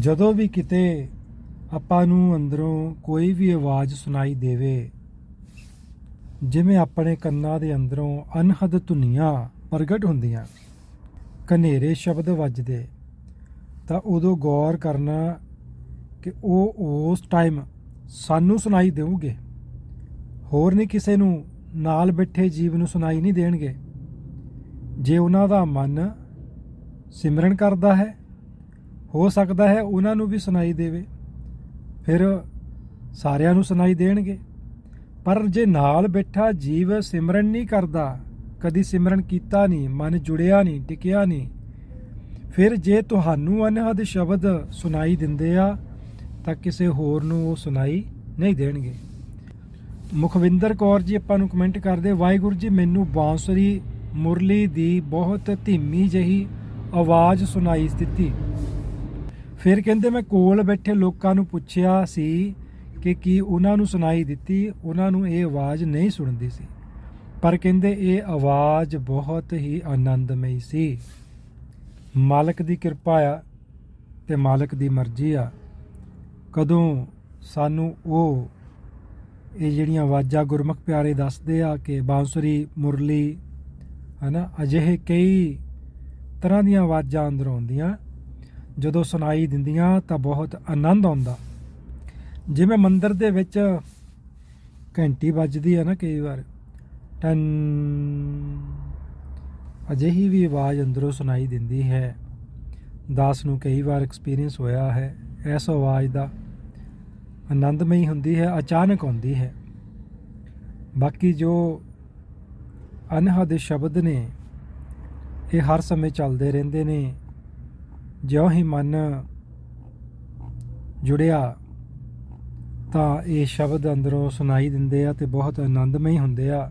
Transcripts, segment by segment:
ਜਦੋਂ ਵੀ ਕਿਤੇ ਆਪਾਂ ਨੂੰ ਅੰਦਰੋਂ ਕੋਈ ਵੀ ਆਵਾਜ਼ ਸੁਣਾਈ ਦੇਵੇ, ਜਿਵੇਂ ਆਪਣੇ ਕੰਨਾਂ ਦੇ ਅੰਦਰੋਂ ਅਨਹਦ ਧੁਨੀਆਂ ਪ੍ਰਗਟ ਹੁੰਦੀਆਂ ਕਨੇਰੇ ਸ਼ਬਦ ਵੱਜਦੇ, ਤਾਂ ਉਦੋਂ ਗੌਰ ਕਰਨਾ ਕਿ ਉਹ ਉਸ ਟਾਈਮ ਸਾਨੂੰ ਸੁਣਾਈ ਦੇਣਗੇ ਹੋਰ ਨਹੀਂ ਕਿਸੇ ਨੂੰ ਨਾਲ ਬੈਠੇ ਜੀਵ ਨੂੰ ਸੁਣਾਈ ਨਹੀਂ ਦੇਣਗੇ। ਜੇ ਉਹਨਾਂ ਦਾ ਮਨ ਸਿਮਰਨ ਕਰਦਾ ਹੈ ਹੋ ਸਕਦਾ ਹੈ ਉਹਨਾਂ ਨੂੰ ਵੀ ਸੁਣਾਈ ਦੇਵੇ। ਫਿਰ ਸਾਰਿਆਂ ਨੂੰ ਸੁਣਾਈ ਦੇਣਗੇ। ਪਰ ਜੇ ਨਾਲ ਬੈਠਾ ਜੀਵ ਸਿਮਰਨ ਨਹੀਂ ਕਰਦਾ, ਕਦੀ ਸਿਮਰਨ ਕੀਤਾ ਨਹੀਂ, ਮਨ ਜੁੜਿਆ ਨਹੀਂ, ਟਿਕਿਆ ਨਹੀਂ, ਫਿਰ ਜੇ ਤੁਹਾਨੂੰ ਅਨਹਦ ਸ਼ਬਦ ਸੁਣਾਈ ਦਿੰਦੇ ਆ, ਤਾਂ ਕਿਸੇ ਹੋਰ ਨੂੰ ਉਹ ਸੁਣਾਈ ਨਹੀਂ ਦੇਣਗੇ। ਮੁਖਵਿੰਦਰ ਕੌਰ ਜੀ, ਆਪਾਂ ਨੂੰ ਕਮੈਂਟ ਕਰਦੇ, ਵਾਹਿਗੁਰੂ ਜੀ, ਮੈਨੂੰ ਬਾਂਸੁਰੀ ਮੁਰਲੀ ਦੀ ਬਹੁਤ ਧੀਮੀ ਜਹੀ ਆਵਾਜ਼ ਸੁਣਾਈ ਦਿੱਤੀ। ਫਿਰ ਕਹਿੰਦੇ ਮੈਂ ਕੋਲ ਬੈਠੇ ਲੋਕਾਂ ਨੂੰ ਪੁੱਛਿਆ ਸੀ ਕਿ ਕੀ ਉਹਨਾਂ ਨੂੰ ਸੁਣਾਈ ਦਿੱਤੀ, ਉਹਨਾਂ ਨੂੰ ਇਹ ਆਵਾਜ਼ ਨਹੀਂ ਸੁਣਦੀ ਸੀ। ਪਰ ਕਹਿੰਦੇ ਇਹ ਆਵਾਜ਼ ਬਹੁਤ ਹੀ ਆਨੰਦਮਈ ਸੀ। ਮਾਲਕ ਦੀ ਕਿਰਪਾ ਆ ਤੇ ਮਾਲਕ ਦੀ ਮਰਜ਼ੀ ਆ। ਕਦੋਂ ਸਾਨੂੰ ਉਹ ਇਹ ਜਿਹੜੀਆਂ ਆਵਾਜ਼ਾਂ ਗੁਰਮੁਖ ਪਿਆਰੇ ਦੱਸਦੇ ਆ ਕਿ ਬਾਂਸੁਰੀ, ਮੁਰਲੀ, ਹਨਾ, ਅਜਿਹੇ ਕਈ ਤਰ੍ਹਾਂ ਦੀਆਂ ਆਵਾਜ਼ਾਂ ਅੰਦਰ ਆਉਂਦੀਆਂ ਜਦੋਂ ਸੁਣਾਈ ਦਿੰਦੀਆਂ ਤਾਂ ਬਹੁਤ ਆਨੰਦ ਆਉਂਦਾ। ਜਿਵੇਂ ਮੰਦਰ ਦੇ ਵਿੱਚ ਘੰਟੀ ਵੱਜਦੀ ਹੈ ਨਾ ਕਈ ਵਾਰ, ਟਨ। ਅਜਿਹੀ ਵੀ ਆਵਾਜ਼ ਅੰਦਰੋਂ ਸੁਣਾਈ ਦਿੰਦੀ ਹੈ। ਦਾਸ ਨੂੰ ਕਈ ਵਾਰ ਐਕਸਪੀਰੀਅੰਸ ਹੋਇਆ ਹੈ। ਇਸ ਆਵਾਜ਼ ਦਾ ਆਨੰਦਮਈ ਹੁੰਦੀ ਹੈ, ਅਚਾਨਕ ਆਉਂਦੀ ਹੈ। ਬਾਕੀ ਜੋ ਅਨਹਦ ਸ਼ਬਦ ਨੇ, ਇਹ ਹਰ ਸਮੇਂ ਚੱਲਦੇ ਰਹਿੰਦੇ ਨੇ। ਜਿਉਂ ਹੀ ਮਨ ਜੁੜਿਆ, ਤਾਂ ਇਹ ਸ਼ਬਦ ਅੰਦਰੋਂ ਸੁਣਾਈ ਦਿੰਦੇ ਆ ਤੇ ਬਹੁਤ ਆਨੰਦਮਈ ਹੁੰਦੇ ਆ।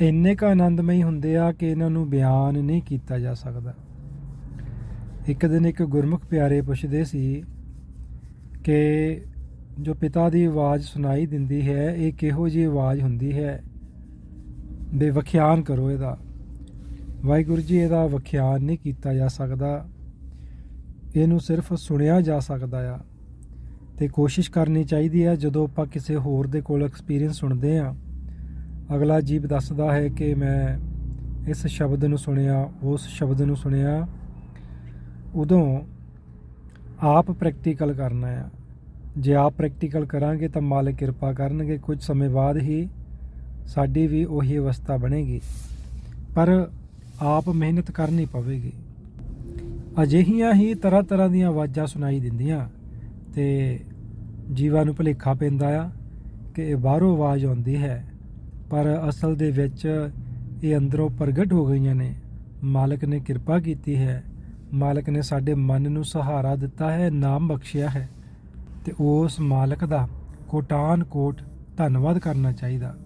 ਇੰਨੇ ਕੁ ਆਨੰਦਮਈ ਹੁੰਦੇ ਆ ਕਿ ਇਹਨਾਂ ਨੂੰ ਬਿਆਨ ਨਹੀਂ ਕੀਤਾ ਜਾ ਸਕਦਾ। ਇੱਕ ਦਿਨ ਇੱਕ ਗੁਰਮੁਖ ਪਿਆਰੇ ਪੁੱਛਦੇ ਸੀ ਕਿ ਜੋ ਪਿਤਾ ਦੀ ਆਵਾਜ਼ ਸੁਣਾਈ ਦਿੰਦੀ ਹੈ, ਇਹ ਕਿਹੋ ਜੀ ਆਵਾਜ਼ ਹੁੰਦੀ ਹੈ? ਬੇ ਵਿਖਿਆਨ ਕਰੋ ਇਹਦਾ। ਵਾਹਿਗੁਰੂ ਜੀ, ਇਹਦਾ ਵਿਖਿਆਨ ਨਹੀਂ ਕੀਤਾ ਜਾ ਸਕਦਾ। ਇਹਨੂੰ ਸਿਰਫ ਸੁਣਿਆ ਜਾ ਸਕਦਾ ਆ ਤੇ ਕੋਸ਼ਿਸ਼ ਕਰਨੀ ਚਾਹੀਦੀ ਹੈ ਜਦੋਂ ਆਪਾਂ ਕਿਸੇ ਹੋਰ ਦੇ ਕੋਲ ਐਕਸਪੀਰੀਅੰਸ ਸੁਣਦੇ ਆ। ਅਗਲਾ ਜੀਵ ਦੱਸਦਾ ਹੈ ਕਿ ਮੈਂ ਇਸ ਸ਼ਬਦ ਨੂੰ ਸੁਣਿਆ, ਉਸ ਸ਼ਬਦ ਨੂੰ ਸੁਣਿਆ। ਉਦੋਂ ਆਪ ਪ੍ਰੈਕਟੀਕਲ ਕਰਨਾ ਆ। ਜੇ ਆਪ ਪ੍ਰੈਕਟੀਕਲ ਕਰਾਂਗੇ ਤਾਂ ਮਾਲਕ ਕਿਰਪਾ ਕਰਨਗੇ। ਕੁਝ ਸਮੇਂ ਬਾਅਦ ਹੀ ਸਾਡੀ ਵੀ ਉਹੀ ਅਵਸਥਾ ਬਣੇਗੀ। ਪਰ ਆਪ ਮਿਹਨਤ ਕਰਨੀ ਪਵੇਗੀ। ਅਜਿਹੀਆਂ ਹੀ ਤਰ੍ਹਾਂ ਤਰ੍ਹਾਂ ਦੀਆਂ ਆਵਾਜ਼ਾਂ ਸੁਣਾਈ ਦਿੰਦੀਆਂ ਤੇ ਜੀਵਾਂ ਨੂੰ ਭੁਲੇਖਾ ਪੈਂਦਾ ਆ ਕਿ ਇਹ ਬਾਹਰੋਂ ਆਵਾਜ਼ ਆਉਂਦੀ ਹੈ। ਪਰ ਅਸਲ ਦੇ ਵਿੱਚ ਇਹ ਅੰਦਰੋਂ ਪ੍ਰਗਟ ਹੋ ਗਈਆਂ ਨੇ। ਮਾਲਕ ਨੇ ਕਿਰਪਾ ਕੀਤੀ ਹੈ। ਮਾਲਕ ਨੇ ਸਾਡੇ ਮਨ ਨੂੰ ਸਹਾਰਾ ਦਿੱਤਾ ਹੈ, ਨਾਮ ਬਖਸ਼ਿਆ ਹੈ ਤੇ ਉਸ ਮਾਲਕ ਦਾ ਕੋਟਾਨ ਕੋਟ ਧੰਨਵਾਦ ਕਰਨਾ ਚਾਹੀਦਾ।